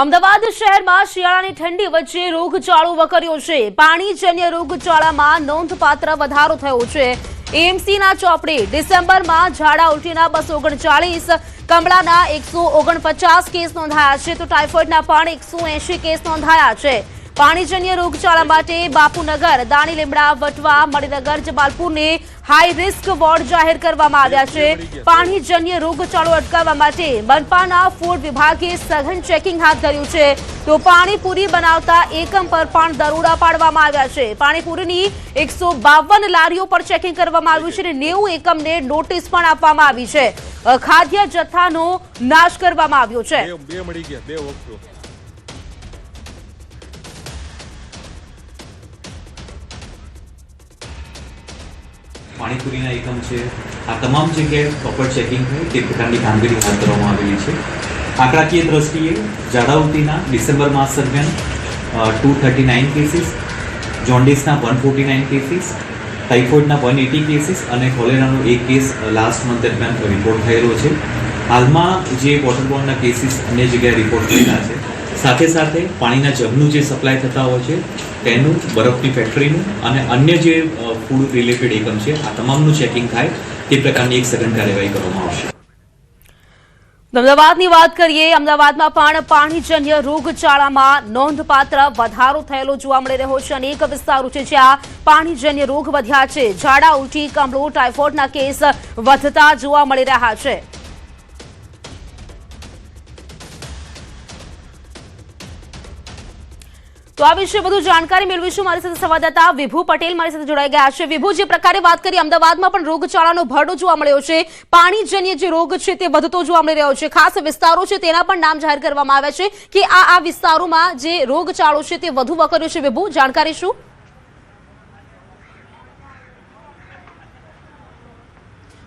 અમદાવાદ શહેરમાં શિયાળાની ઠંડી વચ્ચે રોગચાળો વકર્યો છે. પાણીજન્ય રોગચાળામાં નોંધપાત્ર વધારો થયો છે. એમસીના ચોપડે ડિસેમ્બરમાં ઝાડા ઉલટીના બસો ઓગણચાળીસ, કમળાના એકસો ઓગણપચાસ કેસ નોંધાયા છે. તો ટાઇફોઇડના પણ એકસો એંશી કેસ નોંધાયા છે. પાણીજન્ય રોગચાળા માટે બાપુનગર દાણી લીમડા વટવા મણિનગર જમાલપુરને હાઈ રિસ્ક વોર્ડ જાહેર કરવામાં આવ્યા છે. પાણીજન્ય રોગચાળો અટકાવવા માટે મનપાના ફૂડ વિભાગે સઘન ચેકિંગ હાથ ધર્યું છે. તો પાણીપુરી બનાવતા એકમ પર પણ દરોડા પાડવામાં આવ્યા છે. પાણીપુરીની એકસો બાવન લારીઓ પર ચેકિંગ કરવામાં આવ્યું છે અને નેવું એકમને નોટિસ પણ આપવામાં આવી છે. ખાદ્ય જથ્થાનો નાશ કરવામાં આવ્યો છે. બે બે મળી ગયા બે વખતો પાણીપુરીના એકમ છે. આ તમામ જગ્યાએ પ્રોપર ચેકિંગ થાય તે પ્રકારની કામગીરી હાથ ધરવામાં આવેલી છે. આંકડાકીય દ્રષ્ટિએ ઝાડા ડિસેમ્બર માસ દરમિયાન ટુ થર્ટી નાઇન કેસીસ જોન્ડિસના વન ફોર્ટી નાઇન કેસીસ ટાઇફોઇડના વન એટી કેસીસ અને કોલેરાનો એક કેસ લાસ્ટ મંથ દરમિયાન રિપોર્ટ થયેલો છે. હાલમાં જે વોટરબોર્નના કેસીસ અન્ય જગ્યાએ રિપોર્ટ થયેલા છે સાથે સાથે પાણીના જગનું જે સપ્લાય થતા હોય છે, તેનું, બરફની ફેક્ટરીનું અને અન્ય જે ફૂડ રિલેટેડ એકમ છે, આ તમામનું ચેકિંગ થાય, તે પ્રકારની એક સઘન કાર્યવાહી કરવામાં આવશે. અમદાવાદની વાત કરીએ, અમદાવાદમાં પણ પાણીજન્ય રોગચાળામાં નોંધપાત્ર વધારો થયેલો જોવા મળી રહ્યો છે અનેક વિસ્તારો છે જ્યાં પાણીજન્ય રોગ વધ્યા છે. ઝાડા, ઉલટી કમળો ટાઇફોઇડના કેસ વધતા જોવા મળી રહ્યા છે. તો આ વિશે વધુ જાણકારી મેળવીશું. મારી સાથે સંવાદદાતા વિભુ પટેલ મારી સાથે જોડાઈ ગયા છે. વિભુ, જે પ્રકારે વાત કરી, અમદાવાદમાં પણ રોગચાળાનો ભરડો જોવા મળ્યો છે. પાણીજન્ય જે રોગ છે તે વધતો જોવા મળી રહ્યો છે. ખાસ વિસ્તારો છે તેના પણ નામ જાહેર કરવામાં આવ્યા છે કે આ આ વિસ્તારોમાં જે રોગચાળો છે તે વધુ વકર્યો છે. વિભુ, જાણકારી શું?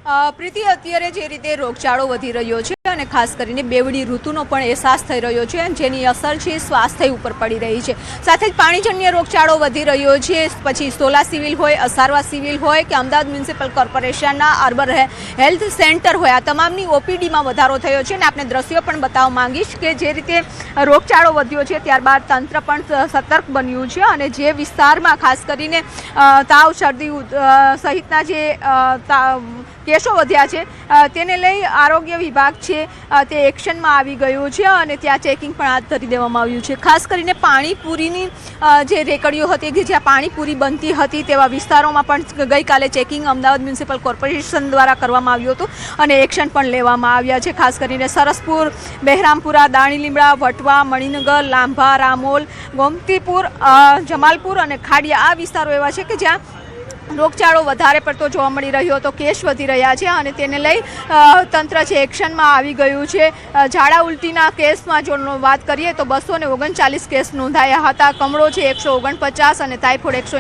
પ્રીતિ, અત્યારે જે રીતે રોગચાળો વધી રહ્યો છે અને ખાસ કરીને બેવડી ઋતુનો પણ અહેસાસ થઈ રહ્યો છે જેની અસર છે સ્વાસ્થ્ય ઉપર પડી રહી છે. સાથે જ પાણીજન્ય રોગચાળો વધી રહ્યો છે. પછી સોલા સિવિલ હોય, અસારવા સિવિલ હોય કે અમદાવાદ મ્યુનિસિપલ કોર્પોરેશનના અર્બન હેલ્થ સેન્ટર હોય, આ તમામની ઓપીડીમાં વધારો થયો છે અને આપણે દ્રશ્યો પણ બતાવવા માંગીશ કે જે રીતે રોગચાળો વધ્યો છે ત્યારબાદ તંત્ર પણ સતર્ક બન્યું છે અને જે વિસ્તારમાં ખાસ કરીને તાવ, શરદી સહિતના જે કેસો વધ્યા છે. તેને લઈ આરોગ્ય વિભાગ છે તે એક્શનમાં આવી ગયું છે અને ત્યાં ચેકિંગ પણ હાથ ધરી દેવામાં આવ્યું છે. ખાસ કરીને પાણીપુરીની જે રેકડીઓ હતી, કે જ્યાં પાણીપુરી બનતી હતી તેવા વિસ્તારોમાં પણ ગઈકાલે ચેકિંગ અમદાવાદ મ્યુનિસિપલ કોર્પોરેશન દ્વારા કરવામાં આવ્યું હતું અને એક્શન પણ લેવામાં આવ્યા છે. ખાસ કરીને સરસપુર, બહેરામપુરા દાણી લીમડા વટવા, મણિનગર, લાંભા, રામોલ, ગોમતીપુર જમાલપુર અને ખાડિયા આ વિસ્તારો એવા છે કે જ્યાં રોગચાળો વધારે પડતો જોવા મળી રહ્યો હતો, કેસ વધી રહ્યા છે અને તેને લઈ તંત્ર છે, એક્શનમાં આવી ગયું છે. ઝાડા ઉલટીના કેસમાં જો વાત કરીએ તો બસો ને ઓગણચાલીસ કેસ નોંધાયા હતા. કમળો છે એકસો ઓગણપચાસ અને ટાઇફોઇડ એકસો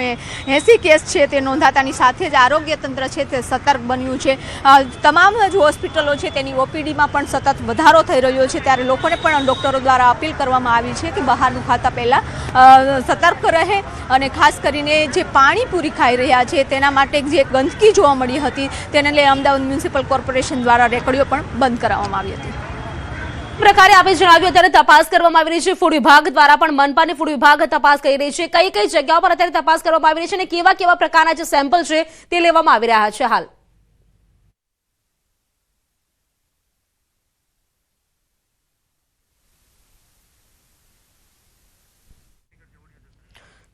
એંસી કેસ છે તે નોંધાતાની સાથે જ આરોગ્ય તંત્ર છે તે સતર્ક બન્યું છે. તમામ જ હોસ્પિટલો છે તેની ઓપીડીમાં પણ સતત વધારો થઈ રહ્યો છે. ત્યારે લોકોને પણ ડૉક્ટરો દ્વારા અપીલ કરવામાં આવી છે કે બહારનું ખાતા પહેલાં સતર્ક રહે અને ખાસ કરીને જે પાણીપુરી ખાઈ રહ્યા છે, તેના માટે જે ગંદકી જોવા મળી હતી, તેને લઈ અમદાવાદ મ્યુનિસિપલ કોર્પોરેશન દ્વારા રેકડીઓ પણ બંધ કરાવવામાં આવી હતી. પ્રકારે આપણે જણાવ્યું, અત્યારે તપાસ કરવામાં આવી રહી છે. ફૂડ વિભાગ દ્વારા પણ મનપાની ફૂડ વિભાગ તપાસ કરી રહી છે. કઈ કઈ જગ્યાઓ પર અત્યારે તપાસ કરવામાં આવી રહી છે અને કેવા કેવા પ્રકારના જે સેમ્પલ છે, તે લેવામાં આવી રહ્યા છે, હાલ?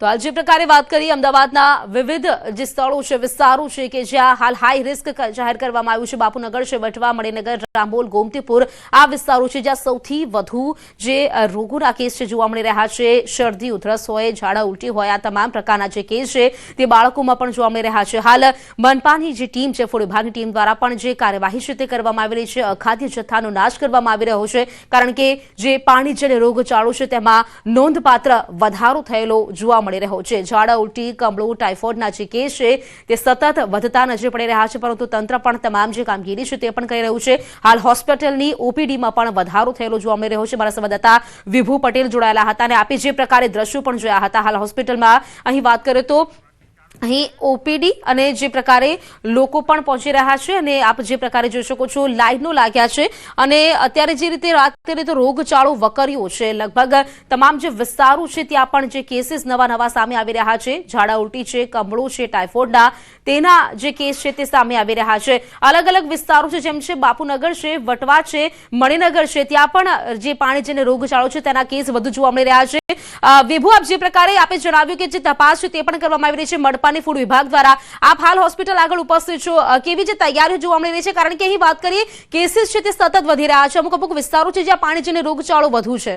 તો હાલ જે પ્રકારે વાત કરી અમદાવાદના વિવિધ જે સ્થળો છે, વિસ્તારો છે કે જ્યાં હાલ હાઈ રિસ્ક જાહેર કરવામાં આવ્યું છે. બાપુનગર છે, વટવા, મણિનગર રામોલ ગોમતીપુર, આ વિસ્તારો છે જ્યાં સૌથી વધુ જે રોગોના કેસ છે જોવા મળી રહ્યા છે. શરદી, ઉધરસ હોય, ઝાડા ઉલટી હોય, આ તમામ પ્રકારના જે કેસ છે તે બાળકોમાં પણ જોવા મળી રહ્યા છે. હાલ મનપાની જે ટીમ છે, ફૂડ વિભાગની ટીમ દ્વારા પણ જે કાર્યવાહી છે તે કરવામાં આવી રહી છે. અખાદ્ય જથ્થાનો નાશ કરવામાં આવી રહ્યો છે, કારણ કે જે પાણીજન્ય રોગચાળો છે તેમાં નોંધપાત્ર વધારો થયેલો જોવા મળી રહ્યો છે. ઝાડા ઉલટી કમળું ટાઇફોઇડના જે કેસ છે. તે સતત વધતા નજરે પડી રહ્યા છે, પરંતુ તંત્ર પણ તમામ જે કામગીરી છે તે પણ કરી રહ્યું છે. હાલ હોસ્પિટલની ઓપીડીમાં પણ વધારો થયેલો જોવા મળી રહ્યો છે. મારા સંવાદદાતા વિભુ પટેલ જોડાયેલા હતા અને આપે જે પ્રકારે દ્રશ્યો પણ જોયા હતા હાલ હોસ્પિટલમાં. અહીં વાત કરીએ તો અહીં ઓપીડી અને જે પ્રકારે લોકો પણ પહોંચી રહ્યા છે અને આપ જે પ્રકારે જોઈ શકો છો, લાઈનો લાગ્યા છે અને અત્યારે જે રીતે અત્યારે તો રોગચાળો વકર્યો છે. લગભગ તમામ જે વિસ્તારો છે ત્યાં પણ જે કેસીસ નવા નવા સામે આવી રહ્યા છે. ઝાડા ઉલટી છે, કમળો છે ટાઇફોઇડના તેના જે કેસ છે તે સામે આવી રહ્યા છે. અલગ અલગ વિસ્તારો છે, જેમ છે બાપુનગર છે, વટવા છે, મણિનગર છે, ત્યાં પણ જે પાણી જેને રોગચાળો છે તેના કેસ વધુ જોવા મળી રહ્યા છે. વિભુ, આપ જે પ્રકારે આપે જણાવ્યું કે જે તપાસ છે તે પણ કરવામાં આવી રહી છે મડપાની ફૂડ વિભાગ દ્વારા આપ હાલ હોસ્પિટલ આગળ ઉપસ્થિત છો. કેવી જે તૈયારીઓ જોવા મળી રહી છે? કારણ કે અહીં વાત કરીએ કેસીસ છે તે સતત વધી રહ્યા છે. અમુક અમુક વિસ્તારો છે જ્યાં પાણી પાણીજન્ય રોગચાળો વધુ છે.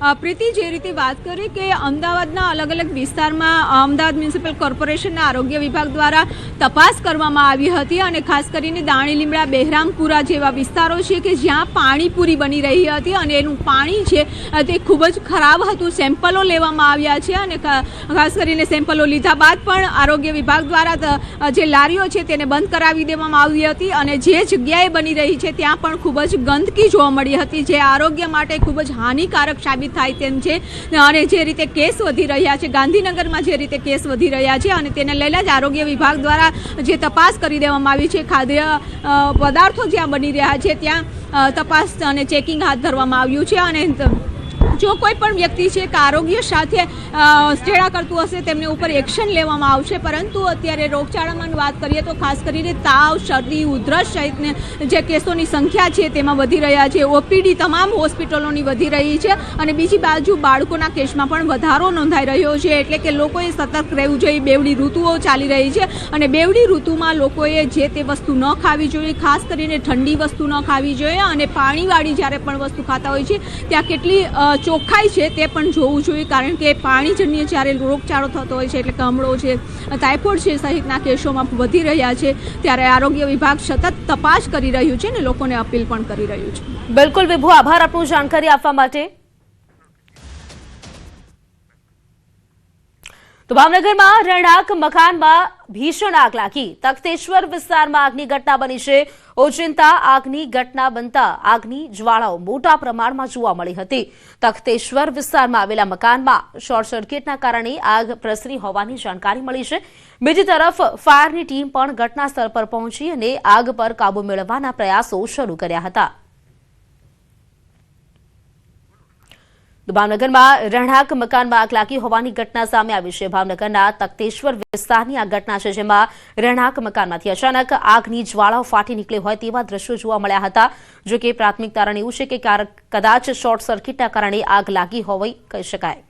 પ્રીતિ, જે રીતે વાત કરી કે અમદાવાદના અલગ અલગ વિસ્તારમાં અમદાવાદ મ્યુનિસિપલ કોર્પોરેશનના આરોગ્ય વિભાગ દ્વારા તપાસ કરવામાં આવી હતી અને ખાસ કરીને દાણી, લીમડા, બહેરામપુરા જેવા વિસ્તારો છે કે જ્યાં પાણીપુરી બની રહી હતી અને એનું પાણી છે તે ખૂબ જ ખરાબ હતું. સેમ્પલો લેવામાં આવ્યા છે અને ખાસ કરીને સેમ્પલો લીધા બાદ પણ આરોગ્ય વિભાગ દ્વારા જે લારીઓ છે તેને બંધ કરાવી દેવામાં આવી હતી અને જે જગ્યાએ બની રહી છે ત્યાં પણ ખૂબ જ ગંદકી જોવા મળી હતી, જે આરોગ્ય માટે ખૂબ જ હાનિકારક સાબિત થાય તેમ છે. અને જે રીતે કેસ વધી રહ્યા છે, ગાંધીનગરમાં જે રીતે કેસ વધી રહ્યા છે અને તેને લઈને જ આરોગ્ય વિભાગ દ્વારા જે તપાસ કરી દેવામાં આવી છે, ખાદ્ય પદાર્થો જ્યાં બની રહ્યા છે, ત્યાં તપાસ અને ચેકિંગ હાથ ધરવામાં આવ્યું છે અને જો કોઈ પણ વ્યક્તિ છે કે આરોગ્ય સાથે ચેડા કરતું હશે, તેમને ઉપર એક્શન લેવામાં આવશે. પરંતુ અત્યારે રોગચાળામાં વાત કરીએ તો ખાસ કરીને તાવ, શરદી, ઉધરસ સહિતને જે કેસોની સંખ્યા છે તેમાં વધી રહ્યા છે. ઓપીડી તમામ હોસ્પિટલોની વધી રહી છે અને બીજી બાજુ બાળકોના કેસમાં પણ વધારો નોંધાઈ રહ્યો છે. એટલે કે લોકોએ સતર્ક રહેવું જોઈએ. બેવડી ઋતુઓ ચાલી રહી છે અને બેવડી ઋતુમાં લોકોએ જે તે વસ્તુ ન ખાવી જોઈએ, ખાસ કરીને ઠંડી વસ્તુ ન ખાવી જોઈએ અને પાણીવાળી જ્યારે પણ વસ્તુ ખાતા હોય છે, ત્યાં કેટલી ચોખ્ખાઈ છે તે પણ જોવું જોઈએ, કારણ કે પાણીજન્ય જ્યારે રોગચાળો થતો હોય છે એટલે કમળો છે, ટાઇફોઇડ છે સહિતના કેસોમાં વધી રહ્યા છે, ત્યારે આરોગ્ય વિભાગ સતત તપાસ કરી રહ્યું છે અને લોકોને અપીલ પણ કરી રહ્યું છે. બિલકુલ વિભુ, આભાર આપનું જાણકારી આપવા માટે. તો ભાવનગરમાં રણાક મકાનમાં ભીષણ આગ લાગી. તખતેશ્વર વિસ્તારમાં આગની ઘટના બની છે. ઓચિંતા આગની ઘટના બનતા આગની જ્વાળાઓ મોટા પ્રમાણમાં જોવા મળી હતી. તખતેશ્વર વિસ્તારમાં આવેલા મકાનમાં શોર્ટ સર્કિટના કારણે આગ પ્રસરી હોવાની જાણકારી મળી છે. બીજી તરફ ફાયરની ટીમ પણ ઘટના સ્થળ પર પહોંચી અને આગ પર કાબુ મેળવવાના પ્રયાસો શરૂ કર્યા હતા. ભાવનગરમાં રહેણાંક મકાનમાં આગ લાગી હોવાની ઘટના સામે આવી છે. ભાવનગરના તખતેશ્વર વિસ્તારની આ ઘટના છે જેમાં રહેણાંક મકાનમાંથી અચાનક આગની જ્વાળાઓ ફાટી નીકળી હોય તેવા દ્રશ્યો જોવા મળ્યા હતા. જો કે પ્રાથમિક તારણ એવું છે કે કદાચ શોર્ટ સર્કિટના કારણે આગ લાગી હોવી કહી શકાય.